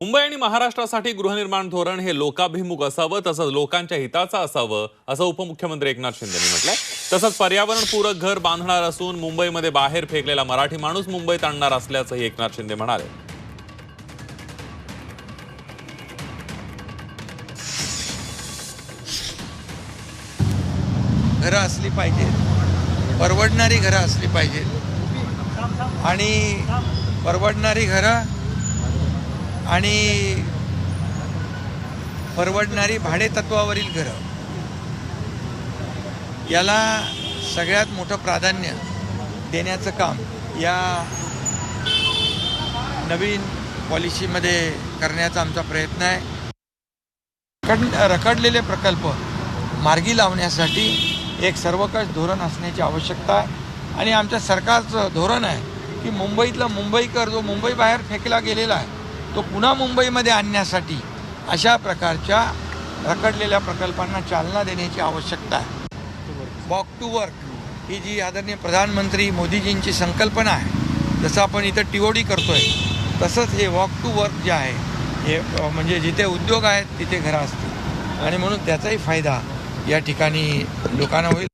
मुंबई आणि महाराष्ट्रासाठी गृहनिर्माण धोरण हे लोकाभिमुख असावं तसंच लोकांच्या हिताचं असावं असं उपमुख्यमंत्री एकनाथ शिंदेनी म्हटलंय. तसंच पर्यावरणपूरक घर बांधणार असून मुंबईमध्ये बाहेर फेकलेला मराठी माणूस मुंबईत आणणार असल्याचंही एकनाथ शिंदे म्हणाले. घरं असली पाहिजे. परवडणारी घरं असली पाहिजेत आणि परवडणारी घरं आणि परवडणारी भाडेतत्वावरील घरं. याला सगळ्यात मोठं प्राधान्य देण्याचं काम या नवीन पॉलिसीमध्ये करण्याचा आमचा प्रयत्न आहे. रखड रखडलेले प्रकल्प मार्गी लावण्यासाठी एक सर्वकष धोरण असण्याची आवश्यकता आहे. आणि आमच्या सरकारचं धोरण आहे की मुंबईतला मुंबईकर जो मुंबई बाहेर फेकला गेलेला आहे तो पुन्हा मुंबईमध्ये आणण्यासाठी अशा प्रकारच्या रखडलेल्या प्रकल्पांना चालना देण्याची आवश्यकता आहे. वॉक टू वर्क ही जी आदरणीय प्रधानमंत्री मोदीजींची संकल्पना आहे जसं आपण इथं टीओडी करतोय तसंच हे वॉक टू वर्क जे आहे हे म्हणजे जिथे उद्योग आहेत तिथे घरं असतील. आणि म्हणून त्याचाही फायदा या ठिकाणी लोकांना होईल.